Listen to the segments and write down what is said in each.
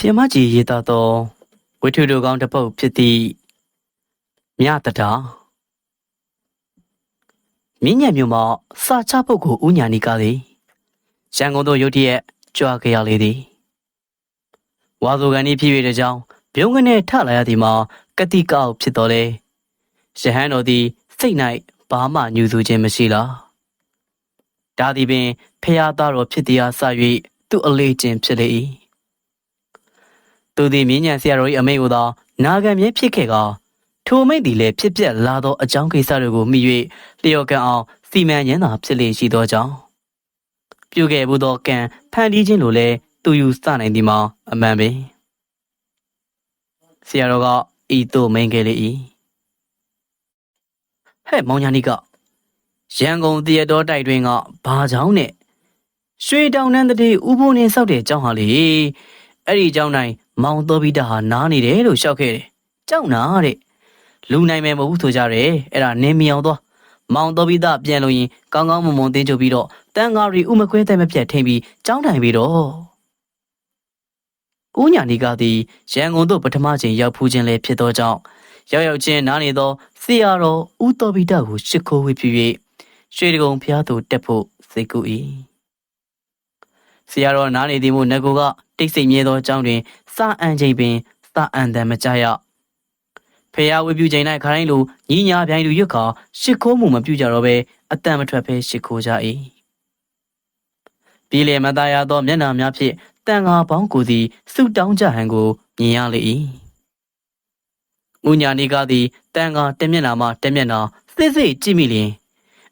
ဆီယမကြီးရေးသားသောဝိထုတို့ကောင်းတစ်ပုဒ်ဖြစ်သည့်မြတတာမြင့်ညံမြို့မှာစာချပုတ်ကိုဥညာနီကသည်ရန်ကုန်သို့ရုတ်တရက်ကြွားကြရလေသည်ဝါဆိုကန်ဤဖြစ်၍တကြောင်ပြုံးကနေထလာရသည်မှာကတိကောက်ဖြစ်တော်လေရဟန်းတော်သည်စိတ်၌ဘာမှညူဆူခြင်းမရှိလားဒါသည်ပင်ဖះသားတော်ဖြစ်သည်အားစ၍သူ့အလေးချင်းဖြစ်လေ၏ သူသည်မြင်းညံဆရာတော်၏အမိန့်ကိုသာနာခံမြဲဖြစ်ခဲ့ကောထိုမိန့်သည်လည်းဖြစ်ပျက်လာသောအကြောင်းကိစ္စတို့ကိုမိ၍လျော်ကန်အောင်စီမံရန်သာဖြစ်လေရှိသောကြောင့်ပြုခဲ့မှုသောကံဖန်တီးခြင်းလိုလည်းသူယူစနိုင်သည်မှာအမှန်ပင်ဆရာတော်ကဤသို့မိန်ခဲ့လေ၏ဟဲ့မောင်ညာနီကရန်ကုန်တရတော်တိုက်တွင်ကဘာကြောင့်နဲ့ရွှေတောင်နှန်းတည်းဥပုံနေဆောက်တဲ့ကျောင်းဟာလေအဲ့ဒီကျောင်းတိုင်း မောင်တော်ဘီတာဟာနားနေတယ်လို့ရှောက်ခဲ့တယ်ကြောက်နာတဲ့လူနိုင်မယ်မဟုတ်ဘူးဆိုကြတယ်အဲ့ဒါနင်းမြောင်သွားမောင်တော်ဘီတာပြန်လို့ရင်ကောင်းကောင်းမွန်မွန်တင်းချုပ်ပြီးတော့တန်ကားရီဥမခွဲတဲ့မပြတ်ထိန်ပြီးကြောင်းတိုင်ပြီးတော့ဦးညာနီကသည်ရန်ကုန်သို့ပထမချိန်ရောက်ဖူးခြင်းလည်းဖြစ်သောကြောင့်ရောက်ရောက်ချင်းနားနေသောဆရာတော်ဦးတော်ဘီတာကိုရှ िख ိုးဝေပြု၍ရွှေတကုံဖျားသူတက်ဖို့စိတ်ကူ၏ဆရာတော်နားနေသည်မို့ငကိုက တိတ်ဆိတ်မြဲသောအကြောင်းတွင်စာအံချိန်ပင်စာအံတန်မကြရဖះဝေပြုချိန်၌ခရိုင်းလိုညီညာပြိုင်လူရွတ်ခါရှ िख ိုးမှုမပြုကြတော့ဘဲအတန်မထွက်ဘဲရှ िख ိုးကြ၏ပြည်လေမသားရသောမျက်နှာများဖြင့်တန်ငါပေါင်းကိုသည်စုတောင်းကြဟန်ကိုမြင်ရလေ၏မူညာနီကသည်တန်ငါတမျက်နှာမှတမျက်နှာစစ်စစ်ကြည့်မိလျင်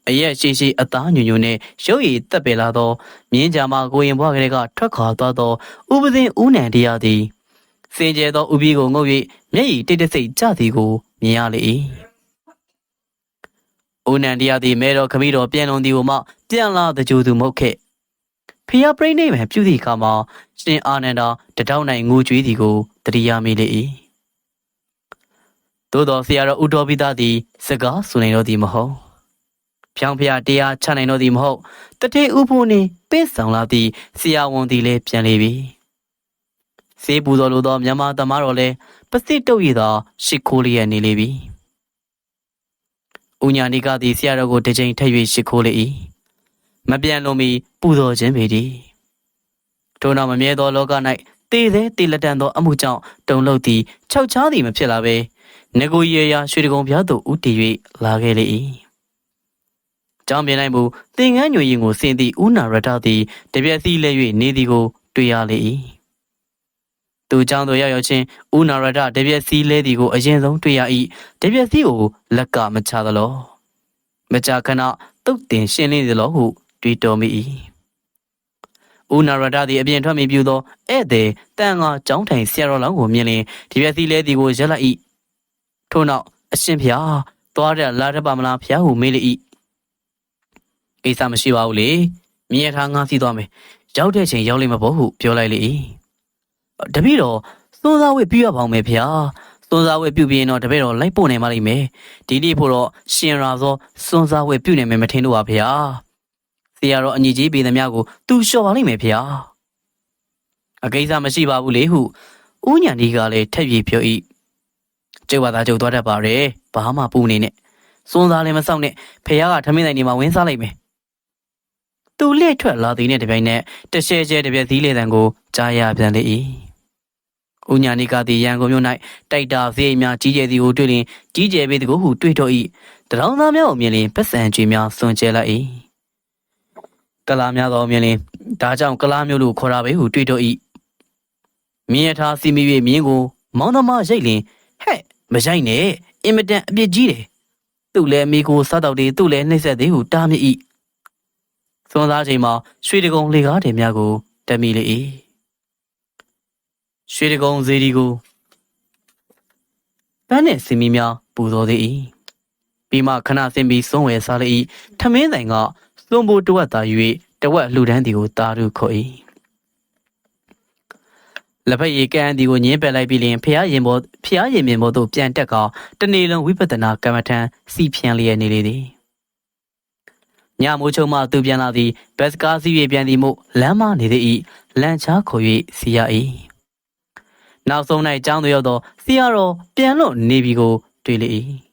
အရက်ရှိရှိအသားညွညွနှင့်ရုပ်ရည်တက်ပေလာသောမြင်းကြမှာကိုရင်ဘွားကလေးကထွက်ခွာသွားသောဥပဒင်းဦးနံတရားသည်စင်ကြဲသောဥပီကိုငုတ်၍မျက်ရည်တိတ်တဆိတ်ကြသည်ကိုမြင်ရလေ၏ဦးနံတရားသည်မဲတော်ခမီးတော်ပြန်လွန်သည်ကိုမှပြန်လာတကြူသူမဟုတ်ခဲ့ဖျားပြိနေမှပြုသည့်အခါမှာရှင်အာနန္ဒာတတောက်နိုင်ငိုကြွေးသည်ကိုတတိယမိလေ၏သို့တော်ဆရာတော်ဥတော်ပိသားသည်စကားဆိုနိုင်တော်သည်မဟုတ် ဖြောင်းဖျားတရားချနိုင်တော်သည်မဟုတ်တတိဥဖို့နှင့်ပင့်ဆောင်လာသည့်ဆရာဝန်သည်လည်းပြန်လေပြီစေးပူတော်လိုသောမြန်မာသမားတော်လည်းပစိတုတ်ရသောရှ िख ိုးလျက်နေလေပြီ။ဦးညာနိကသည်ဆရာတော်ကိုတစ်ချိန်ထပ်၍ရှ िख ိုးလေ၏။မပြန်လုံးမီပူတော်ခြင်းပေသည်။ထို့နောက်မမြဲသောလောက၌တေသေးတေလက်တန်သောအမှုကြောင့်တုံလို့သည်ခြောက်ချားသည်မဖြစ်လာပဲငကိုရရာရွှေတကုံပြားသို့ဥတည်၍လာခဲ့လေ၏။ ကြောင်းပြနိုင်မှုသင်္ကန်းညွင်ရင်ကိုဆင်းသည့်ဦးနာရထသည်တပြက်စီလဲ၍နေသည်ကို တွေ့ရလေ၏သူကြောင့်တို့ရောက်ရောက်ချင်းဦးနာရထတပြက်စီလဲသည်ကိုအရင်ဆုံးတွေ့ရ၏တပြက်စီကိုလက်ကမချသလောမကြာခဏတုတ်တင်ရှင်းလင်းသလောဟုတွေးတော်မိ၏ဦးနာရဒသည်အပြင်ထွက်မိပြုသောဧည့်သည်တန်ငါကျောင်းထိုင်ဆရာတော်လောင်းကိုမြင်လျင်ဒီပြစီလဲသည်ကိုရက်လိုက်၏ထို့နောက်အရှင်ဖျားသွားတဲ့လာတပါမလားဖျားဟုမေးလေ၏ အိစာမရှိပါဘူးလေမြင်ရထားငါစီသွားမယ်ရောက်တဲ့ချိန်ရောက်လိမ့်မဖို့ဟုပြောလိုက်လေ၏တပည့်တော်စွန်းစားဝတ်ပြုရပါအောင်မယ်ဗျာစွန်းစားဝတ်ပြုပြီးရင်တော့တပည့်တော်လိုက်ပို့နိုင်ပါလိမ့်မယ်ဒီနေ့ဖို့တော့ရှင်ရာသောစွန်းစားဝတ်ပြုနိုင်မယ်မထင်တော့ပါဗျာဆရာတော်အညီကြီးပြည်သမျှကိုသူလျှော်ပါလိမ့်မယ်ဗျာအကိစ္စမရှိပါဘူးလေဟုဦးညာဒီကလည်းထက်ပြေပြော၏ကျုပ်ဘာသာကျုပ်သွားတတ်ပါရဲ့ဘာမှပူနေနဲ့စွန်းစားလည်းမစောင့်နဲ့ဖះကထမင်းတိုင်းနေမှာဝင်းစားလိုက်မယ် သူလက်ထွက်လာသည်နဲ့တပြိုင်နက်တရှဲရှဲတပြက်သီးလေတံကိုကြားရပြန်လေ၏ဦးညာနိကသည်ရန်ကုန်မြို့၌တိုက်တာဖေးများကြီးကျယ်သည်ကိုတွေ့လျင်ကြီးကျယ်ပေသည်ကိုဟုတွေ့တော့၏တရောင်းသားများကိုမြင်လျင်ပတ်စံကြွေများစွန့်ကျဲလိုက်၏ကလာများသောမြင်လျင်ဒါကြောင့်ကလာမျိုးလို့ခေါ်တာပဲဟုတွေ့တော့၏မြင်ရထားစီမိ၍မြင်းကိုမောင်းသမားရိတ်လျင်ဟဲ့မရိုက်နဲ့အင်မတန်အပြစ်ကြီးတယ်သူ့လည်းမိကိုစားတော့တယ်သူ့လည်းနှိမ့်ဆက်သေးဟုတားမြစ်၏ စွန်သားချိန်မှာရွှေတကုံလေကားတယ်များကိုတက်မိလေ၏ရွှေတကုံဇေဒီကိုပန်းနဲ့စင်မီများပူဇော်သေး၏ပြီးမှခဏဆင်းပြီးစွန့်ဝယ်စားလေ၏ထမင်းဆိုင်ကစွန့်ဖို့တဝက်သာ၍တဝက်လှူဒန်းသည်ကိုတာရုခေါ်၏လက်ဖက်ရည်ကန်ဒီကိုညင်းပယ်လိုက်ပြီးလျင်ဖျားရင်ဘောဖျားရင်မြင်ဘောသို့ပြန်တက်ကောင်တနေ့လုံးဝိပဿနာကမ္မထံစီဖြန်လျက်နေလေသည် ညမိုးချုံမှသူပြန်လာသည်ဘက်စကားစီး၍ပြန်သည်မို့လမ်းမနေသည်၏လမ်းချခေါ်၍စီရ၏နောက်ဆုံး၌ကျောင်းသူရောက်သောဆရာတော်ပြန်လွတ်နေပြီကိုတွေ့လေ၏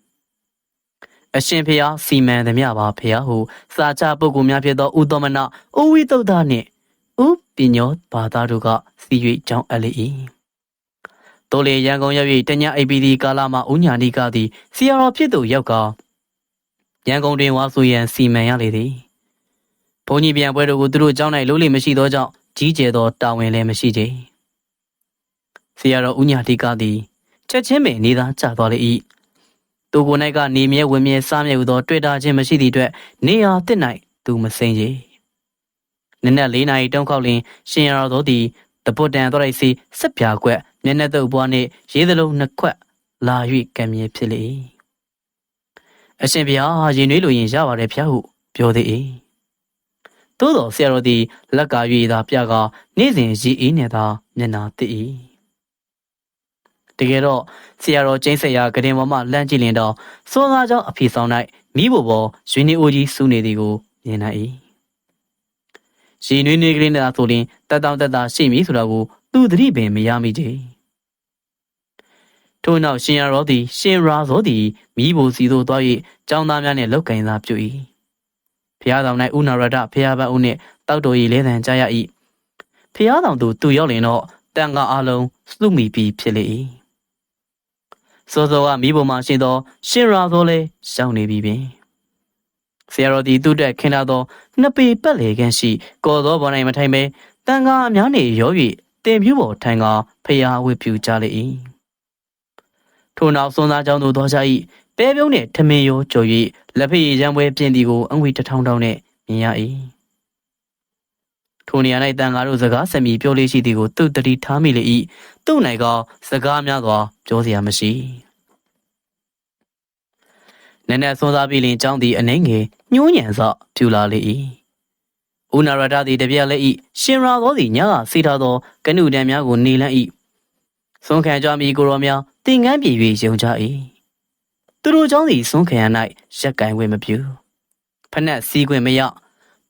အရှင်ဖေဟာစီမံသည်မြပါဖေဟာဟုစာချပုဂ္ဂိုလ်များဖြစ်သောဥသောမနဥဝိတုဒ္ဒနှင့်ဥပညောဘာသာတို့ကစီ၍ကျောင်းအပ်လေ၏တိုးလေရန်ကုန်ရောက်၍တညအိပ်ပြီးသည့်ကာလမှာဥညာဏိကသည်ဆရာတော်ဖြစ်သူရောက်ကာ ရန်ကုန်တွင်ဝါဆိုရန်စီမံရလေသည်ဘုန်းကြီးပြန်ပွဲတို့ကိုသူတို့ကျောင်း၌လုံးလိမရှိသောကြောင့်ကြီးကျယ်သောတာဝန်လည်းမရှိကြဆရာတော်ဥညာတိကသည်ချက်ချင်းပင်နေသားကျသွားလေ၏သူကိုယ်၌ကနေမြဲဝင်မြဲစားမြဲဟုသောတွေ့တာချင်းမရှိသည့်အတွက်နေရာတစ်၌သူမစိမ့်ကြီးနနက်၄နာရီတုန်းခောက်လင်ရှင်ရတော်သည်တပုတ်တန်တော်လိုက်စီဆက်ပြာကွက်မျက်နှာတုပ်ပွားနှင့်ရေးသလုံးနှစ်ခွက်လာ၍ကံမြဲဖြစ်လေ၏ အရှင်ဘုရားရင်နွေးလိုရင်ရပါတယ်ဖျားဟုပြောသေး၏သို့တော်ဆရာတော်သည်လက်က၍သာပြကနေ့စဉ်ရည်အေးနေသာမျက်နာသိ၏တကယ်တော့ဆရာတော်ကျင်းဆက်ရာကတင်ပေါ်မှလှမ်းကြည့်လင်တော့စောသားကြောင့်အဖေဆောင်၌မိဘပေါ်ရွှေနေအိုကြီးစူးနေသည်ကိုမြင်နိုင်၏ရေနွေးနွေးကလေးနဲ့ဆိုရင်တက်တောင့်တက်တာရှိမည်ဆိုတော့ကိုသူသတိပင်မရမိကြ ထို့နောက်ရှင်ရတော်သည် ရှင်ရာဇောသည်မိဘစီသို့သွား၍ကျောင်းသားများနှင့်လောက်ကင်သာပြု၏ဖျားဆောင်၌ဥနာရတဖျားပန်းဦးနှင့်တောက်တော်၏လဲသံကြားရ၏ဖျားဆောင်သူသူရောက်လင်တော့တန်ခါအလုံးစုမိပြီးဖြစ်လေ၏စောစောကမိဘမှာရှင်သောရှင်ရာဇောလည်းရှောင်းနေပြီပင်ဆရာတော်သည်သူ့တက်ခင်လာသောနှစ်ပေပတ်လေခန့်ရှိကော်သောဘော်၌မထိုင်ပဲတန်ခါအများနေရော၍တင်ပြူပေါ်ထိုင်ကဖျားဝစ်ပြူကြလေ၏ ထို့နောက်စွန်သားကျောင်းသို့သွားကြ၏ပဲပြုံးနှင့်ထမင်းရိုးကြော်၍လက်ဖက်ရည်ချမ်းပွဲပြင်သည်ကိုအငွေတထောင်ထောင်နှင့်မြင်ရ၏ထိုနေရာ၌တန်ဃာတို့စကားဆက်မီပြောလေးရှိသည်ကိုသူတတိထားမိလေ၏သူ့၌ကစကားများစွာပြောเสียမရှိနည်းနည်းစွန်စားပြီးလင်ကျောင်းသည်အနှိမ့်ငယ်ညှိုးညံစော့ပြူလာလေ၏ဦးနာရတသည်တပြက်လက်၏ရှင်ရာသောသည်ညကစေထားသောကနုတန်များကိုနေလန့်၏စွန်ခံကြမိကိုရောများ တင်ငန်းပြေ၍ယုံကြ၏သူတို့เจ้าသည်စွန်ခံရ၌ရက်ကင်ဝင်မပြူဖနက်စီးခွင့်မရ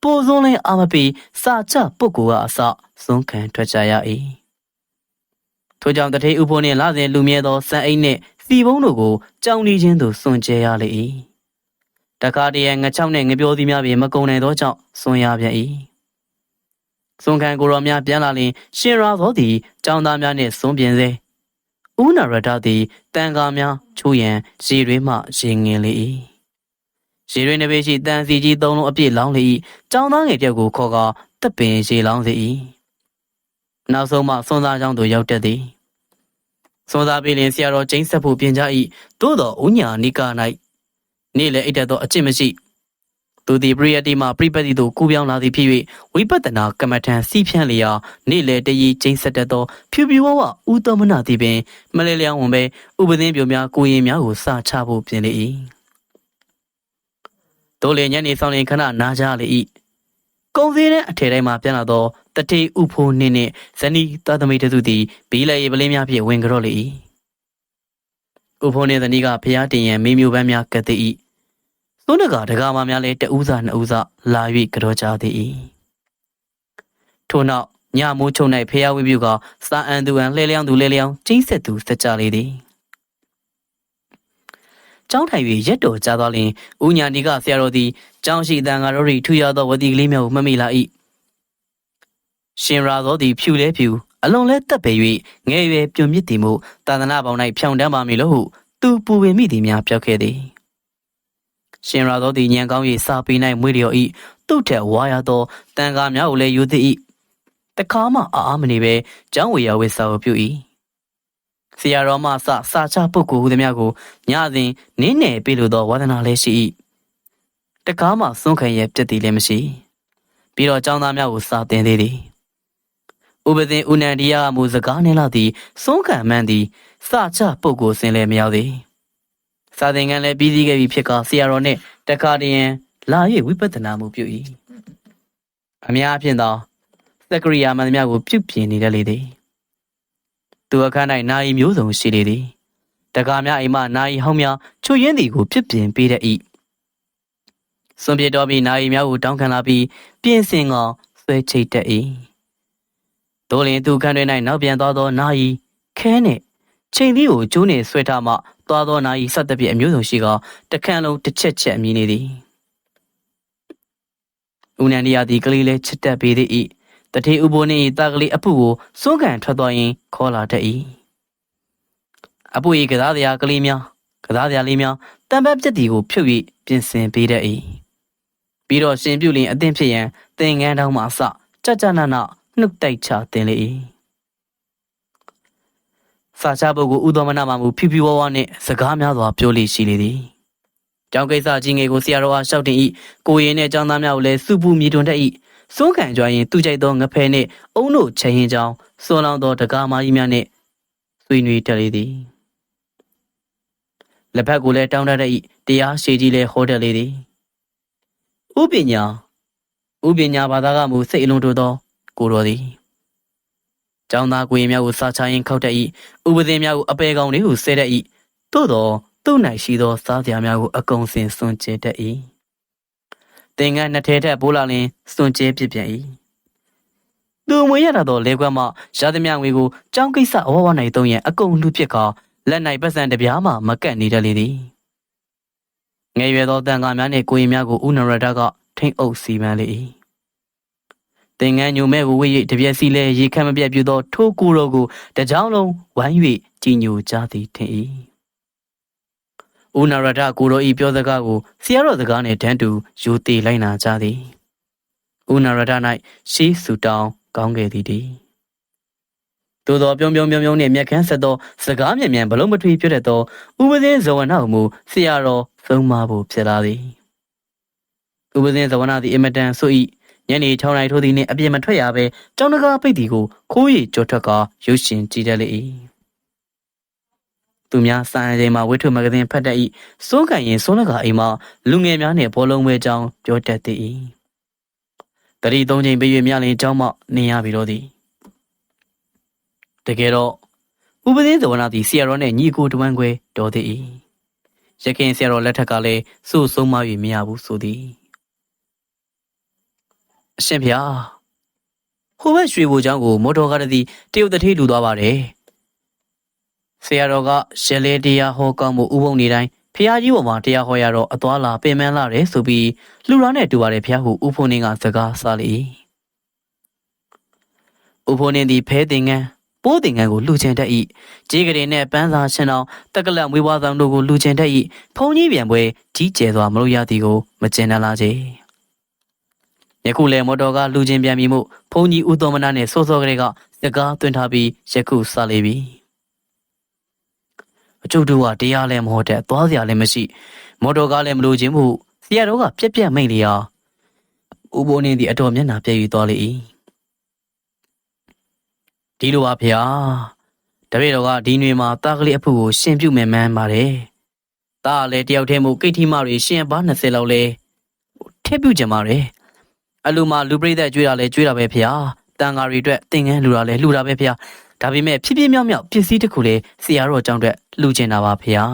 ပိုစွန်းလင်းအာမပီစာချပုဂ္ဂိုလ်ကအစစွန်ခံထွက်ကြရ၏ထို့ကြောင့်တထေးဥဖို့နှင့်လာစဉ်လူမြဲသောစံအိတ်နှင့်စီဘုံတို့ကိုကြောင်နေခြင်းသို့စွန့်ကြဲရလေ၏တခါတည်းငချောက်နှင့်ငပြောသည်များပင်မကုံနိုင်သောကြောင့်စွန့်ရပြန်၏စွန်ခံကိုရောများပြန်လာလျင်ရှင်ရာသောသည်ကြောင်သားများနှင့်စွန့်ပြင်စေ ဦးနာရတသည်တန်ကားများချိုးရန်ရေရွေးမှရေငင်လေ၏ရေရွေးနှပေရှိတန်စီကြီးသုံးလုံးအပြည့်လောင်းလေ၏ကြောင်သားငယ်တယောက်ကိုခေါ်ကာတပ်ပင်ရေလောင်းစေ၏နောက်ဆုံးမှစွန်သားကျောင်းသို့ရောက်တတ်သည်စွန်သားပင်လင်ဆရာတော်ကျင်းဆက်ဖို့ပြင်ကြ၏သို့တော်ဥညာနိက၌နေ့လည်းအိတ်တတ်သောအကျင့်မရှိ သူသည်ပရိယတိမှပြိပတိသို့ကူးပြောင်းလာသည်ဖြစ်၍ဝိပဿနာကမ္မထံစီဖြန့်လျာနေ့လေတရီကျင်းဆက်တတ်သောဖြူဖြူဝဝဥတမနာသည်ပင်မလဲလျောင်းဝင်ပဲဥပဒင်းပြိုများကိုရင်များကိုစချဖို့ပြင်လေ၏တိုးလေညနေဆောင်လင်ခဏနားကြလေ၏ကုံစည်းတဲ့အထည်တိုင်းမှာပြန်လာသောတတိဥဖိုးနှင်းနှင့်ဇနီးသားသမီးတစုသည်ဘီလေရေပလင်းများဖြင့်ဝင်ကြော့လေ၏ဥဖိုးနှင့်ဇနီးကဖျားတင်ရန်မေးမျိုးပန်းများကတဲ့၏သွ န်းတကာတကာမများလည်းတဦးစာနှစ်ဦးစာလာ၍ကြောကြသည်၏ထို့နောက်ညမိုးချုံ၌ဖျားဝိပြုကစာအန်သူအန်လှဲလျောင်းသူလှဲလျောင်းကျင်းဆက်သူစကြလေသည်ကျောင်းထိုင်၍ရက်တော်ကြာသွားလျင်ဦးညာနီကဆရာတော်သည်ကျောင်းရှိတန်ဃာတော်၏ထူရသောဝတိကလေးများကိုမှတ်မိလာ၏ရှင်ရာသောသည်ဖြူလဲဖြူအလွန်လဲတက်ပေ၍ငယ်ရွယ်ပြုံမြင့်သည်မို့သာသနာပေါင်း၌ဖြောင်တန်းပါမည်လို့ဟုသူပူပင်မိသည်များပြောခဲ့သည် ရှင်ရာသောသည်ညံကောင်း၍စာပေ၌မွေးလျော်၏သူ့ထက်ဝါရသောတန်ကားများကိုလည်းယူသည်၏တခါမှအာအာမနေပဲကျောင်းဝေရဝေစာကိုပြု၏ဆရာတော်မှစစာချပုဂ္ဂိုလ်ဟူသည်များကိုညစဉ်နင်းနယ်ပြလိုသောဝါဒနာလည်းရှိ၏တကားမှစွန့်ခံရပြည့်သည်လည်းမရှိပြီးတော့ကျောင်းသားများကိုစာသင်သေးသည်ဥပဒင်ဦးနန္ဒီယာမူစကားနဲ့လာသည်စွန့်ခံမှန်းသည်စာချပုဂ္ဂိုလ်စင်လည်းမရောက်သည် စာသင်ခန်းလည်းပြီးစီးခဲ့ပြီဖြစ်ကဆရာတော်နှင့်တခါတည်းလာ၍ဝိပဿနာမှုပြု၏အများအဖြစ်သောသက္ကရိယာမန်များကိုပြုပြင်နေတတ်လေသည်သူအခန်း၌နာယီမျိုးစုံရှိလေသည်တကားများအိမ်မှနာယီဟောင်းများချွတ်ရင်းသည်ကိုဖြစ်ပြင်ပေးတတ်၏စွန်ပြေတော်ပြီးနာယီများကိုတောင်းခံလာပြီးပြင်ဆင်ကောင်ဆွဲချိတ်တတ်၏ဒို့လင်သူခန်းတွင်၌နောက်ပြန်သွားသောနာယီခခဲနဲ့ ချိန်သီးကိုကျိုးနေဆွဲထားမှသွားသောနာဤစက်တပြည့်အမျိုးစုံရှိကတခန့်လုံးတစ်ချက်ချက်မြည်နေသည်ဦးနန္ဒီယာသည်ကလေးလဲချစ်တက်ပေသည်ဤတထေဥပိုးနှင့်ဤတာကလေးအဖုကိုစွန့်ကန်ထွက်သွားရင်ခေါ်လာတတ်၏အဖု၏ကစားတရားကလေးများကစားတရားလေးများတံပတ်ပြက်တီကိုဖြုတ်၍ပြင်ဆင်ပေးတတ်၏ပြီးတော့ရှင်ပြုလင်အသင့်ဖြစ်ရန်သင်ငန်းတောင်းမှအစကြကြနနနှုတ်တိုက်ချတင်လေ၏ စာချပုဂ္ဂိုလ်ဥဒ္ဓမနမှာမူဖြူဖြူဝဝနှင့်စကားများစွာပြောလေရှိလေသည်ကျောင်းကိစ္စကြီးငယ်ကိုဆရာတော်အားလျှောက်တင်၏ကိုရင်နဲ့ကျောင်းသားများကိုလည်းစုပူမြည်တွန်တတ်၏စွန်းခံကြွားရင်သူကြိုက်သောငဖဲနှင့်အုံတို့ချရင်ကြောင်းစွန်လောင်းသောတကားမကြီးများနှင့်ဆွေးနွေးတက်လေသည်လက်ဖက်ကိုလည်းတောင်းတတ်၏တရားရှိကြီးလည်းဟောတတ်လေသည်ဥပညာဥပညာဘာသာကမူစိတ်အလုံးတို့သောကိုတော်သည် ကျောင်းသားကိုရင်များကိုစာချရင်ခောက်တတ်၏ဥပဒေများကိုအပေကောင်လေးကိုဆဲတတ်၏သို့သောသူ့၌ရှိသောစားစရာများကိုအကုန်စင်စွန့်ကြဲတတ်၏သင်္ကန်းနှစ်ထဲထက်ပိုးလာလင်စွန့်ကြဲပြစ်ပြန်၏သူမွေရတာတော့လေကွက်မှရသမျှငွေကိုကြောင်းကိစ္စအဝဝ၌သုံးရန်အကုန်လူဖြစ်ကာလက်၌ပတ်စံတပြားမှမကတ်နေတတ်လေသည်ငယ်ရွယ်သောတန်ခါများနှင့်ကိုရင်များကိုဥနရတကထိမ့်အုပ်စီမံလေ၏ သင်္ကန်းညိုမဲ့ကိုဝိ၍တပြက်စီလဲရေခမ်းမပြတ်ပြူသောထိုးကိုတော်ကိုတကြောင်လုံးဝိုင်း၍ကြီးညိုကြသည်ထင်၏ဦးနာရတကိုတော်ဤပြောစကားကိုဆရာတော်စကားနှင့်တန်းတူယူသေးလိုက်နာကြသည်ဦးနာရတ၌ရှေးဆူတောင်းကောင်းခဲ့သည်တည်းသို့သောပြုံးပြုံးပြုံးပြုံးနှင့်မျက်ခမ်းဆက်သောစကားမြင်မြန်ဘလုံးမထွေပြတတ်သောဥပဇင်းဇဝနာမူဆရာတော်သုံးမဖို့ဖြစ်လာသည်ဥပဇင်းဇဝနာသည်အမတန်ဆို၏ ညနေ6နာရီထိုးသည်နှင့်အပြင်မထွက်ရဘဲကျောင်းတကားပိတ်သည်ကိုခိုးရီကြောထွက်ကရုပ်ရှင်ကြည့်တတ်လေ၏သူများစာအုပ်ချိန်မှာဝိထုမဂဇင်းဖတ်တတ်၏စိုးကန်ရင်စိုးလကအိမ်မှာလူငယ်များနှင့်ဘောလုံးပွဲကြောင်းပြောတတ်သည်တတိသုံးချိန်ပေး၍မြလင်ကျောင်းမှနေရပြီတော့သည်တကယ်တော့ဥပဒေသဝနာသည်ဆရာတော်နှင့်ညီကိုတဝမ်းခွဲတော်သည်ရခင်ဆရာတော်လက်ထက်ကလည်းစုဆုံးမ၍မရဘူးဆိုသည် အရှင်ဖေဟာဟိုဘက်ရွှေဘိုချောင်းကိုမော်တော်ကားတစ်စီးတရုတ်တထေးလူသွားပါတယ်ဆရာတော်ကရှယ်လေတရားဟောကောင်းမှုဥပုံနေတိုင်းဖះကြီးပေါ်မှာတရားဟောရတော့အသွားလာပင်ပန်းလာတယ်ဆိုပြီးလူတော်နဲ့တူပါတယ်ဖះဟုဥဖို့နေကစကားစားလေဥဖို့နေသည်ဖဲတင်ငန်းပိုးတင်ငန်းကိုလူချင်တတ်၏ကြေးကလေးနဲ့ပန်းစာရှင်တော်တက်ကလတ်မွေးဝါဆောင်တို့ကိုလူချင်တတ်၏ဖုန်ကြီးပြန်ပွဲကြီးကျယ်စွာမလို့ရသည်ကိုမကျင်တတ်လားချေ ယခုလေမော်တော်ကလူချင်းပြန်ပြီမို့ဖုန်ကြီးဦးတော်မနာနဲ့စောစောကလေးကစကားသွင်းထားပြီးယခုစလေပြီအကျုပ်တို့ကတရားလည်းမဟုတ်တဲ့သွားစရာလည်းမရှိမော်တော်ကားလည်းမလိုချင်ဘူးဆရာတော်ကပြက်ပြက်မိတ်လျာဦးဘိုးနေသည်အတော်မျက်နှာပြည့်ယူသွားလေ၏ဒီလိုပါဗျာတပည့်တော်ကဒီຫນွေမှာတာကလေးအဖို့ကိုရှင်ပြုမယ်မှန်းပါတယ်တာကလည်းတယောက်တည်းမို့ကိတ်ထီမတွေရှင်ပါ20လောက်လဲထည့်ပြုကြပါတယ် အလူမှာလူပရိသတ်ကြွေးတာလဲကြွေးတာပဲဗျာတန်ဃာတွေအတွက်သင်္ကန်းလှူတာလဲလှူတာပဲဗျာဒါပေမဲ့ဖြစ်ဖြစ်မြောက်မြောက်ပစ္စည်းတစ်ခုလဲဆရာတော်ကြောင့်အတွက်လှူချင်တာပါဗျာ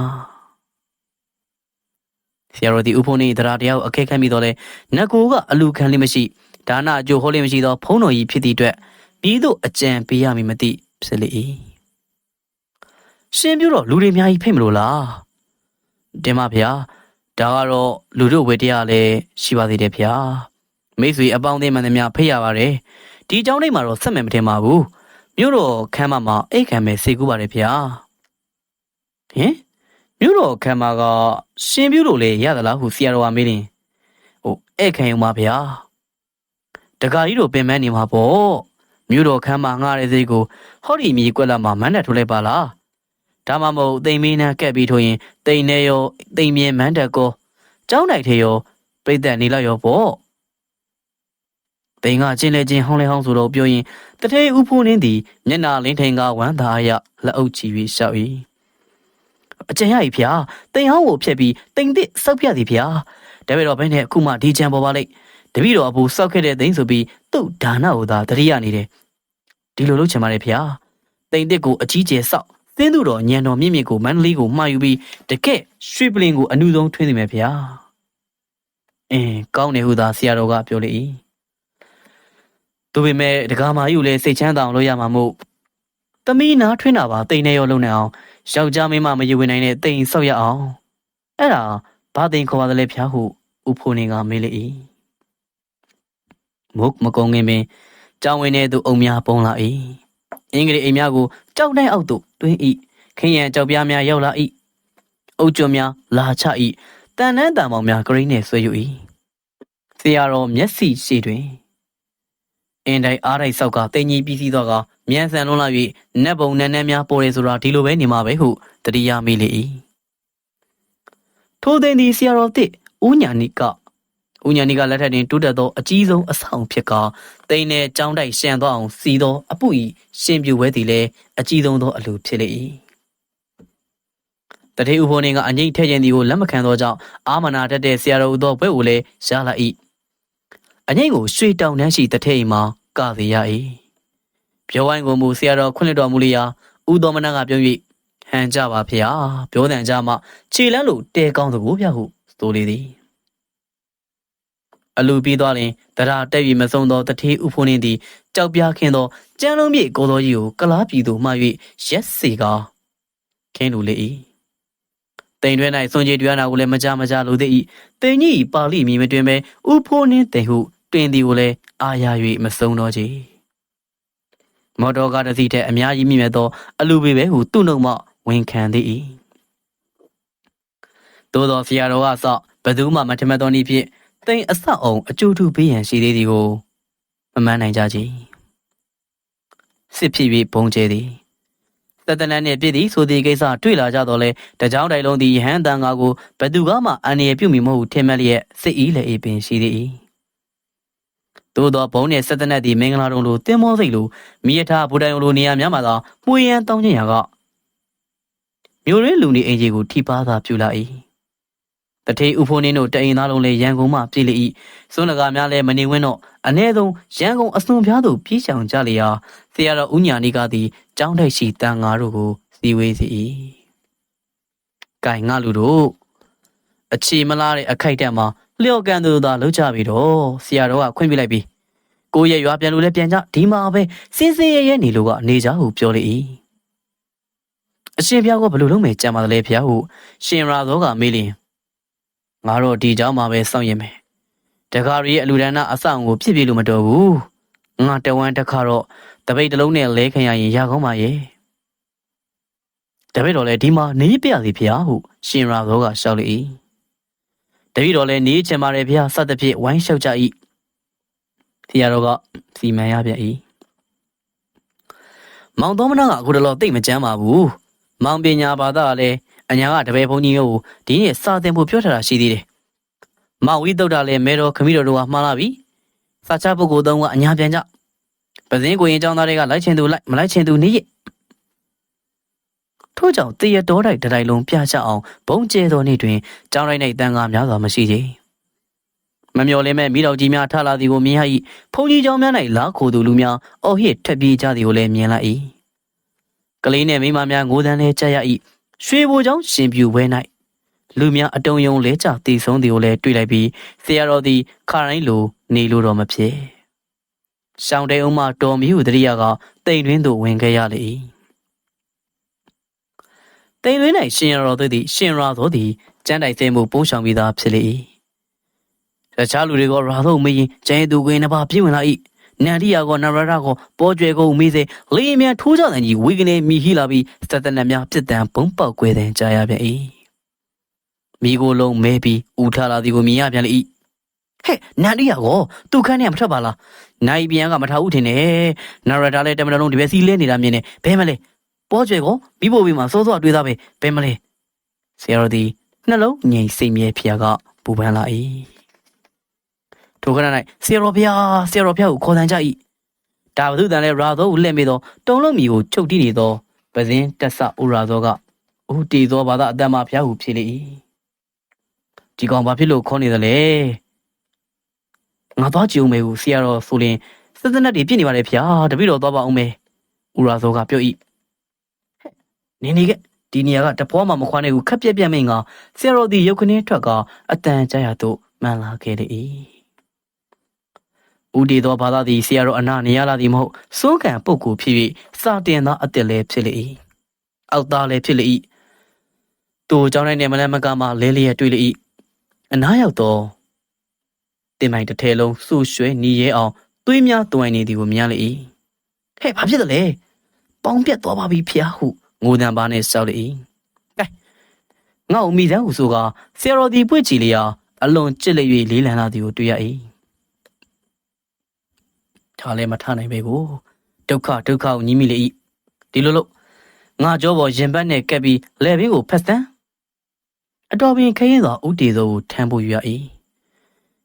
ဆရာတော်ဒီဥဖုန်နေတရားတရားကိုအခဲခံပြီးတော့လဲနတ်ကိုကအလူခံလေးမရှိဒါနအကျိုးဟောလေးမရှိတော့ဖုံးတော်ကြီးဖြစ်သည့်အတွက်ပြီးသို့အကြံပေးရမည်မသိဖြစ်လေ၏ရှင်ပြတော့လူတွေအများကြီးဖိတ်မလို့လားတင်ပါဗျာဒါကတော့လူတို့ဝေတရားလည်းရှိပါသေးတယ်ဗျာ မိတ်ဆွေအပေါင်းအသင်းမှန်သမျှဖိတ်ရပါတယ်ဒီအကြောင်းလေးမှာတော့ဆက်မယ်မထင်ပါဘူးမြို့တော်ခမ်းမမှာအိတ်ခံမဲ့စေကူပါတယ်ဖေ။ဟင်မြို့တော်ခမ်းမကရှင်ပြုလို့လေရသလားဟုဆရာတော်ကမေးတယ်။ဟိုအိတ်ခံရုံပါဖေ။တကာကြီးတို့ပင်မနေမှာပေါ့။မြို့တော်ခမ်းမငှားတဲ့စေကိုဟောဒီမြေကွက်လာမှာမန်းတက်ထိုးလိုက်ပါလား။ဒါမှမဟုတ်တိမ်မင်းနဲ့ကက်ပြီးထိုးရင်တိမ်နေရောတိမ်မြင်မန်းတက်ကောကျောင်းတိုက်ထေရောပြိတ္တနေလောက်ရောပေါ့။ တိမ်ကကျင်းလဲချင်းဟောင်းလဲဟောင်းဆိုတော့ပြောရင်တထဲဥဖိုးနှင်းသည်မျက်နာလင်းထိန်ကဝမ်းသာရလက်အုပ်ချီပြီးရှောက်၏အကျဉ်းရည်ဖျားတိမ်ဟောင်းကိုဖျက်ပြီးတိမ်သစ်စောက်ပြသည်ဖျားဒါပေတော့ဘင်းနဲ့အခုမှဒီချံပေါ်ပါလိုက်တပည့်တော်အဘူစောက်ခဲ့တဲ့သိန်းဆိုပြီးသူ့ဒါနကိုသာတတိယနေတယ်ဒီလိုလုပ်ချင်ပါတယ်ဖျားတိမ်တစ်ကိုအကြီးကျယ်စောက်သင်းသူတော်ညံတော်မြင့်မြင့်ကိုမန္တလေးကိုမှာယူပြီးတကက်ရွှေပလင်ကိုအနုဆုံးထွင်းနေမယ်ဖျားအင်းကောင်းနေဟုသာဆရာတော်ကပြောလေ၏ သူပေမဲ့ဒကာမာကြီးကိုလည်းစိတ်ချမ်းသာအောင်လုပ်ရမှာမို့သမီးနားထွင်းတာပါတိန်နေရောလုံးနေအောင်ယောက်ျားမင်းမမယူဝင်နိုင်တဲ့တိန်ဆောက်ရအောင်အဲ့ဒါဘာတိန်ခေါ်ပါသလဲဖျားဟုဥဖိုးနေကမေးလေ၏မုတ်မကုံငင်ပင်ကြောင်းဝင်တဲ့သူအုံများပုံလာ၏အင်္ဂလိပ်အိမ်များကိုကြောက်တိုင်းအောက်သို့တွင်း၏ခင်းရန်ကြောက်ပြားများရောက်လာ၏အုတ်ကျွန်းများလာချ၏တန်နှန်းတန်ပေါင်းများဂရိနဲ့ဆွဲယူ၏ဆရာတော်မျက်စိရှိတွင် အင်တိုင်းအားတိုင်းဆောက်ကတင်ကြီးပြီးစီးသောကမြန်ဆန်လွန်းလာ၍နက်ပုံနက်နက်များပေါ်ရဆိုတာဒီလိုပဲနေမှာပဲဟုတတိယမိလေ၏ထိုသိန်းသည်ဆရာတော်တစ်ဦးညာနိကဦးညာနိကလက်ထက်တွင်တိုးတက်သောအကြီးဆုံးအဆောင်ဖြစ်ကာတိန်နဲ့ကြောင်းတိုက်ရှံသောအောင်စီသောအပုဤရှင်ပြူဝဲသည်လည်းအကြီးဆုံးသောအလူဖြစ်လေ၏တထေဥဖိုးနေကအငိမ့်ထဲ့ခြင်းသည်ကိုလက်မခံသောကြောင့်အာမနာတတ်တဲ့ဆရာတော်ဦးသောဘွဲ့ကိုလည်းရလာ၏ အငိမ့်ကိုရွှေတောင်တန်းရှိတထေအိမ်မှာကစေရ၏ပြောဝိုင်းကိုမူဆရာတော်ခွင့်လွှတ်တော်မူလျာဥသောမနကပြော၍ဟန်ကြပါဖေဟာပြောတဲ့ကြမှာခြေလန်းလို့တဲကောင်းသကိုဗျဟုဆိုလေသည်အလူပြီးသွားရင်တရားတက်ပြီးမဆုံးသောတထေးဥဖိုးနေသည်ကြောက်ပြခင်းသောကြမ်းလုံးပြေကိုတော်ကြီးကိုကလားပြည်သူမှ၍ရက်စီကခင်းလူလေ၏တိန်တွဲ၌စွန်ကြေတွားနာကိုလည်းမကြမကြလိုသည်၏တိန်ကြီးပါဠိမီမတွင်ပဲဥဖိုးနှင်းတိန်ဟု တွင်သည်ကိုလည်းအာရ၍မဆုံးတော့ကြမော်တော်ကားတစ်စီးထက်အများကြီးမြင့်မြတ်သောအလူပေပဲဟုသူ့နှုတ်မှဝန်ခံသည်၏သို့သောဆရာတော်ကစဘယ်သူမှမထမတော်နည်းဖြင့်တိန်အဆောက်အုံအကျိုးထူပေးရန်ရှိသေးသည်ကိုမမှန်းနိုင်ကြကြစစ်ဖြစ်၍ဘုံကျဲသည်တတနန်းနှင့်ပြည်သည်ဆိုသည့်ကိစ္စတွေ့လာကြတော့လဲတကြောင်တိုင်လုံးသည်ယဟန်တန်ငါကိုဘယ်သူကမှအန္တရာယ်ပြုမိမဟုတ်ထင်မှတ်လျက်စစ်ဤလည်းအေးပင်ရှိသည်၏ သို့သောဘုံနှင့်ဆက်တနက်သည်မင်္ဂလာတုံလိုတင်မောစိတ်လိုမိယထာဘူတိုင်လိုနေရာများမှာသာမှုရန်တောင်းကျင်ရာကမြို့ရင်းလူနေအင်ကြီးကိုထိပါသာပြူလာ၏တထေးဥဖိုးနင်းတို့တအိမ်သားလုံးလည်းရန်ကုန်မှပြည်လေ၏စွန်းလကားများလည်းမနေဝင်းတော့အ ਨੇ ဆုံးရန်ကုန်အစွန်ပြားသို့ပြေးချောင်ကြလျာဆရာတော်ဦးညာနီကသည်ကျောင်းတိုက်ရှိတန်ငါတို့ကိုစီဝေးစီ၏ကဲငါလူတို့အခြေမလားတဲ့အခိုက်အတန့်မှာ လျော့ကန်သူသာလောက်ကြပြီတော့ဆရာတော်ကခွင့်ပြုလိုက်ပြီကိုရဲ့ရွာပြန်လို့လည်းပြန်ကြဒီမှာပဲစင်းစင်းရဲရဲနေလို့ကနေကြဟုပြောလေ၏အရှင်ဘုရားကဘယ်လိုလုပ်မယ်ကြံပါသလဲဘုရားဟုရှင်ရာသောကမေးလျင်ငါတော့ဒီเจ้าမှာပဲစောင့်ရင်မယ်တကားရီရဲ့အလူဒဏ္ဍအဆောင်ကိုဖြစ်ပြလို့မတော်ဘူးငါတဝမ်းတစ်ခါတော့တပိတ်တစ်လုံးနဲ့လဲခံရရင်ရကောင်းပါရဲ့တပိတ်တော်လည်းဒီမှာနေပြရစီဖျားဟုရှင်ရာသောကရှောက်လေ၏ တပိတ်တော်လည်းနေချင်ပါတယ်ဖျားစသဖြင့်ဝိုင်းလျှောက်ကြ၏ဖျားတော်ကစီမံရပြန်၏မောင်တော်မနာကအခုတလောတိတ်မကြမ်းပါဘူးမောင်ပညာဘာသာကလည်းအညာကတပည့်ဘုန်းကြီးကိုဒီနေ့စာသင်ဖို့ပြောထားတာရှိသေးတယ်။မောင်ဝိတုဒ္ဒလည်းမဲတော်ခမီတော်တို့ကမှားလာပြီ။စာချပုဂ္ဂိုလ်သုံးကအညာပြန်ကြ။ပဇင်းကိုရင်ကျောင်းသားတွေကလိုက်ချင်သူလိုက်မလိုက်ချင်သူနေရ။ ထို့ကြောင့်တရတော်တိုက်တတိုက်လုံးပြချအောင်ဘုံကျဲတော်နေ့တွင်ကျောင်းတိုင်း၌တန်ခါများစွာမရှိချေ။မမျော်လင့်မဲ့မိတော်ကြီးများထလာသည်ကိုမြင်ရ၏။ဘုန်းကြီးကျောင်းများ၌လာခိုသူလူများအော်ဟစ်ထွက်ပြေးကြသည်ကိုလည်းမြင်လိုက်၏။ကလေးနှင့်မိမများငိုတန်းလဲကြရ၏ရွှေဘိုချောင်းရှင်ပြူဝဲ၌လူများအတုံယုံလဲကြတည်ဆုံးသည်ကိုလည်းတွေ့လိုက်ပြီးဆရာတော်သည်ခရိုင်းလိုနေလိုတော့မဖြစ်ရှောင်းတဲ့ဥမတော်မီဟုတရိယာကတိမ်တွင်းသို့ဝင်ခဲ့ရလေ၏ တိမ်တွင်း၌ရှင်ရတော်တို့သည်ရှင်ရာသောသည်ကျမ်းတိုင်သိမှုပုံးဆောင်ပြီးသားဖြစ်လေ၏တခြားလူတွေကရာသောမင်းကျင်းသူကွင်းနှစ်ပါးပြည့်ဝင်လာ၏နန္ဒီယာကနရရကပေါ်ကျွဲကိုမိစေလေးမြန်ထိုးကြတဲ့ကြီးဝေကနေမိဟီလာပြီးစက်တနက်များပြစ်တန်ဘုံပေါက်ကွဲတဲ့ကြားရပြန်၏မိကိုလုံးမဲပြီးဥထလာသည်ကိုမြင်ရပြန်လေ၏ဟဲ့နန္ဒီယာကသူ့ခန်းထဲမထွက်ပါလားနိုင်ပြန်ကမထားဦးထင်တယ်နရတာလည်းတမန်တော်လုံးဒီပဲစီးလဲနေတာမြင်နေဘဲမလဲ ပေါ်ကျွဲကိုမိဖို့ပြီးမှစောစောတွေးသားပဲဘဲမလဲဆရာတော်သည်နှလုံးငြိမ်စိတ်မြဲဖျားကပူပန်းလာ၏ထိုခဏ၌ဆရာတော်ဘုရားဆရာတော်ဘုရားကိုခေါ်ဆန်ကြ၏ဒါဘုသူတန်လဲရာသောကိုလှည့်မိသောတုံလုံးမီကိုချုပ်တီးနေသောပဇင်းတက်ဆဥရာသောကအိုတီသောဘာသာအတ္တမဘုရားဟုဖြစ်လေ၏ဒီကောင်ဘာဖြစ်လို့ခေါ်နေသလဲငါသွားကြည့်ဦးမယ်ဟုဆရာတော်ဆိုရင်စက်စနက်တွေပြစ်နေပါလေဗျာတပည့်တော်သွားပါဦးမယ်ဥရာသောကပြော၏ နင်းနေကဒီနေရာကတပွားမှမခွာနိုင်ဘူးခက်ပြက်ပြက်မိန်ကဆရာတော်ဒီရုပ်ခင်းထွက်ကအတန်ကြရသို့မှန်လာခဲ့လေ၏ဦးတည်သောဘာသာသည်ဆရာတော်အနာနေရလာသည်မဟုတ်စိုးကံပုဂ္ဂိုလ်ဖြစ်၍စာတင်သောအသက်လည်းဖြစ်လေ၏အောက်သားလည်းဖြစ်လေ၏သူ့ကြောင့်နိုင်တဲ့မလန်းမကမှလဲလျက်တွေ့လေ၏အနားရောက်သောတင်မိုင်တစ်ထဲလုံးဆူရွှဲနီးရဲအောင်သွေးများတွိုင်နေသည်ကိုမြင်လေ၏ဟဲ့ဘာဖြစ်သလဲပေါင်းပြတ်သွားပါပြီဖျားဟု ငိုတံပါနဲ့ရှောက်လေ၏ကဲငါ့အမိတန်းဟုဆိုကဆရာတော်ဒီပွေ့ချီလျာအလွန်ကြစ်လက်၍လေးလံလာသည်ကိုတွေ့ရ၏ထားလည်းမထနိုင်ပဲကိုဒုက္ခဒုက္ခကိုညီးမိလေ၏ဒီလိုလို့ငါကြောပေါ်ရင်ဘတ်နဲ့ကပ်ပြီးလဲဘင်းကိုဖက်စမ်းအတော်ပင်ခရင်စွာဥတီသောကိုထမ်းဖို့ရ၏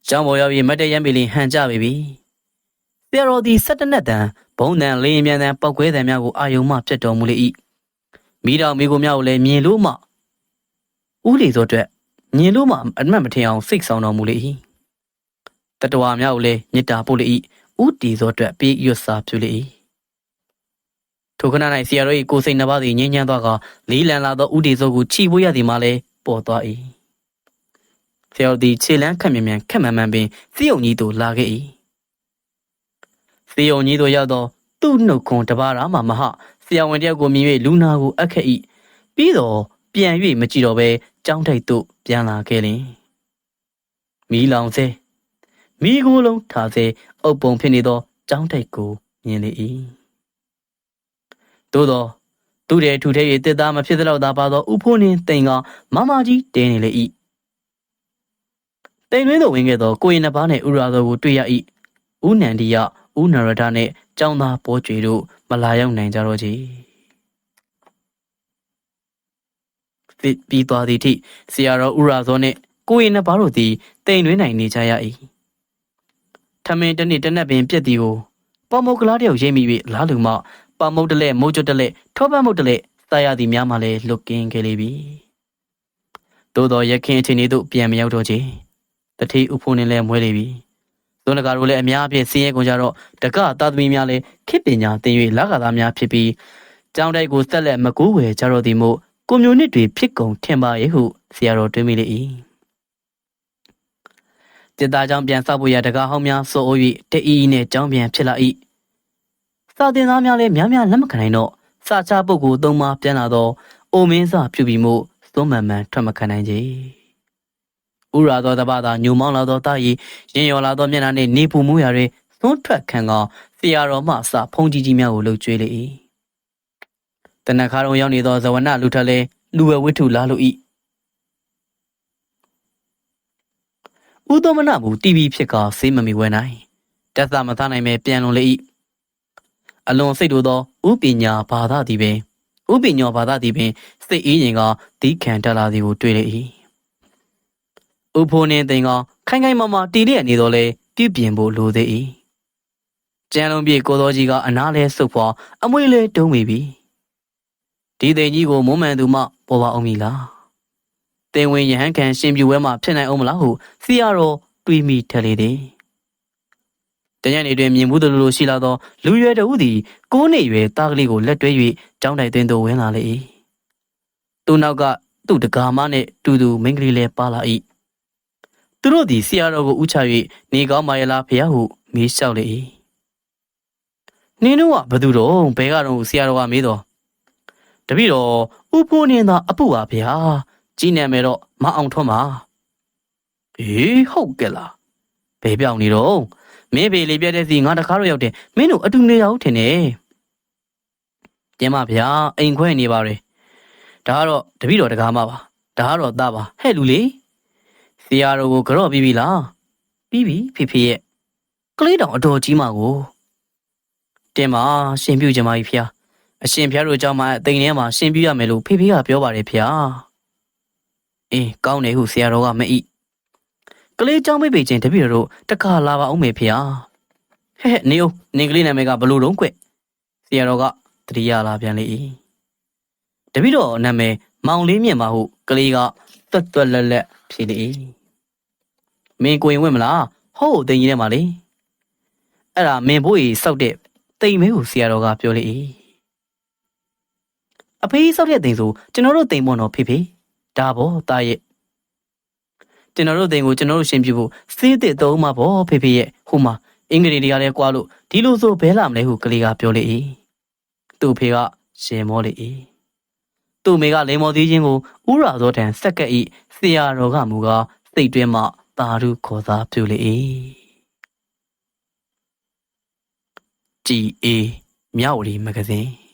ကျောင်းပေါ်ရောက်ပြီးမတ်တရမ်းပီလင်ဟန်ကြပေပြီဆရာတော်သည်ဆက်တနက်တန်ဘုံတန်လေးမြန်တန်ပောက်ကွဲတန်များကိုအာယုံမှပြတ်တော်မူလေ၏ မိတော်မိကိုများကိုလည်းမြင်လို့မှဥလီသောအတွက်မြင်လို့မှအမှတ်မထင်အောင်စိတ်ဆောင်တော်မူလေ၏တတဝါများကိုလည်းမေတ္တာပို့လေ၏ဥတီသောအတွက်ပေးရွတ်စာပြုလေ၏ထိုခဏ၌ဆရာတော်၏ကိုယ်စိတ်နှစ်ပါးသည်ငြိမ်းချမ်းသွားကလေးလံလာသောဥတီသောကိုချီပွေးရသည်မှလည်းပေါ်သွား၏ဆရာတော်သည်ခြေလန်းခက်မြန်မြန်ခက်မှန်မှန်ပင်စီယုံကြီးသို့လာခဲ့၏စီယုံကြီးသို့ရောက်သောသူ့နှုတ်ခွန်တပါးရာမှမဟ ဆရာဝန်တယောက်ကိုမြင်၍လူနာကိုအပ်ခဲ့၏ပြီးတော့ပြန်၍မကြည့်တော့ဘဲကြောင်းထိပ်သို့ပြန်လာခဲ့လျင်မီးလောင်စေမိကိုယ်လုံးထားစေအုပ်ပုံဖြစ်နေသောကြောင်းထိပ်ကိုမြင်လေ၏သို့သောသူတဲ့ထူထဲ၍တစ်သားမဖြစ်သလောက်သာပါသောဥဖိုးနှင်းတိမ်ကမမကြီးတင်းနေလေ၏တိမ်တွင်းသို့ဝင်ခဲ့သောကိုရင်နှစ်ပါးနှင့်ဥရာသောကိုတွေ့ရ၏ဥနန္ဒီယ ဥနရဒနှင့်ကျောင်းသားပေါ်ကျွေတို့မလာရောက်နိုင်ကြတော့ချေပြီးသွားသည့်ထိဆရာတော်ဥရာသောနှင့်ကိုရင်နှစ်ပါးတို့သည်တိမ်တွင်းနိုင်နေကြရ၏ထမင်းတစ်နေ့တစ်နက်ပင်ပြက်သည်ကိုပေါမုတ်ကလားတယောက်ရိပ်မိ၍လားလူမှပမုတ်တလဲမုတ်ကျွတ်တလဲထောပတ်မုတ်တလဲစာရသည်များမှလည်းလွတ်ကင်းခဲ့လေပြီသို့တော်ရခင်အချိန်လေးသို့ပြန်မရောက်တော့ချေတတိဥဖိုးနှင်းလည်းမွဲလေပြီ ဇွန်နဂါတို့လည်းအများအပြားစင်းရဲကုန်ကြတော့တကသာသမီများလည်းခေပညာသင်၍လက္ခဏာများဖြစ်ပြီးကျောင်းတိုက်ကိုဆက်လက်မကူးဝယ်ကြတော့သည်မို့ကွန်မြူနစ်တွေဖြစ်ကုန်ထင်ပါရဲ့ဟုဆရာတော်တွေးမိလေ၏จิตသားကြောင့်ပြန်ဆောက်ဖို့ရတကားဟောင်းများစိုးအိုး၍တအီးနဲ့ကြောင်းပြန်ဖြစ်လာ၏စာတင်သားများလည်းများများလက်မခံနိုင်တော့စာချပုဂ္ဂိုလ်သုံးပါးပြန်လာတော့အိုမင်းစာပြုပြီးမို့သုံးမှန်မှန်ထွက်မခံနိုင်ကြ ဥရာသောတပသာညူမောင်းလာသောတာရီရင်ရော်လာသောမျက်နှာနှင့်နေပူမှုရာတွင်သွန်းထွက်ခံကဆရာတော်မှအစဖုန်ကြီးကြီးများကိုလှုပ်ကြွေးလေ၏တနခါတော်ရောက်နေသောဇဝနလူထက်လည်းလူဝဲဝိထုလာလို့၏ဥဒမနမူတီဗီဖြစ်ကဆေးမမီဝဲနိုင်တက်သမသားနိုင်မဲ့ပြန်လွန်လေ၏အလွန်စိတ်တို့သောဥပညာဘာသာသည်ပင်ဥပညာဘာသာသည်ပင်စိတ်အေးရင်ကဒီခံတက်လာသည်ကိုတွေ့လေ၏ ဥဖိုးနှင်းသိင်ကခိုင်ခိုင်မာမာတီလျက်နေတော့လေပြုပြင်ဖို့လိုသေး၏ကျန်လုံးပြေကိုတော်ကြီးကအနားလဲဆုပ်ဖွာအမွေလဲတုံးမိပြီဒီသိင်ကြီးကိုမုံမှန်သူမှပေါ်ပါအောင်မီလားတင်ဝင်ရဟန်းခံရှင်ပြူဝဲမှာဖြစ်နိုင်အောင်မလားဟုစီရတော်တွေးမိထလေသည်တညနေတွင်မြင်မှုသလိုလိုရှိလာသောလူရွယ်တဦးသည်ကိုးနေရွယ်တာကလေးကိုလက်တွဲ၍ကြောင်းတိုင်သွင်းသို့ဝင်လာလေ၏သူနောက်ကသူ့တကာမနှင့်တူတူမိန်းကလေးလည်းပါလာ၏ သူတို့သည်ဆရာတော်ကိုဥချ၍နေကောင်းပါရဲ့လားဖေဟုမေးလျှောက်လေ၏နင်းတို့ကဘသူတော့ဘဲကတော့ဆရာတော်ကမေးတော့တပည့်တော်ဥဖိုးနေသာအပူပါဗျာကြီးနေမယ်တော့မအောင်ထွန်းပါအေးဟုတ်ကဲ့လားဘယ်ပြောင်နေတော့မင်းဖေလေးပြတဲ့စီငါတခါတော့ရောက်တယ်မင်းတို့အတူနေရအောင်ထင်တယ်ကျင်းပါဗျာအိမ်ခွဲနေပါလေဒါကတော့တပည့်တော်တကားမပါဒါကတော့သားပါဟဲ့လူလေး ။ဇီယာတို့ကိုကြော့ပြီးပြီလား။ပြီးပြီဖေဖေရဲ့။ကလေးတောင်အတော်ကြီးမှာကို။တင်ပါရှင်ပြုတ်ကြပါပြီဖေ။အရှင်ဖျားတို့ကြောင့်မှတိမ်ထဲမှာရှင်ပြုတ်ရမယ်လို့ဖေဖေကပြောပါတယ်ဖေ။အေးကောင်းတယ်ဟုဇီယာတော်ကမအိ။ကလေးကြောင့်မိပေချင်းတပည့်တို့တခါလာပါအောင်မေဖေ။ဟဲ့နေဦးနေကလေးနာမည်ကဘလို့တုံးကွ။ဇီယာတော်ကတတိယလာပြန်လေ၏တပိတော့နာမည်မောင်လေးမြင့်ပါဟုကလေးကတွတ်တွတ်လက်လက်ဖြေလေ၏ မင်းကိုရင်ဝင်မလားဟုတ်တင်ကြီးထဲမှာလေအဲ့ဒါမင်းဘိုးကြီးစောက်တဲ့တိမ်မဲကိုဆရာတော်ကပြောလေအဖေးစောက်တဲ့တိမ်ဆိုကျွန်တော်တို့တိမ်ပေါ့နော်ဖေဖေဒါပေါ့တာရဲ့ကျွန်တော်တို့တင်ကိုကျွန်တော်တို့ရှင်းပြဖို့စေးတဲ့သုံးမှာပေါ့ဖေဖေရဲ့ဟိုမှာအင်္ဂလိပ်တွေကလည်းကွာလို့ဒီလိုဆိုဘဲလာမလဲဟုကလေးကပြောလေ၏သူ့ဖေကရှင်မောလေ၏သူ့မေကလိန်မော်သေးချင်းကိုဥရာသောတန်ဆက်ကပ်၏ဆရာတော်ကမူကားစိတ်တွင်းမှ သာဓုခေါ်သားပြုလေ၏ကြည်အေမြောက်ရီမဂဇင်း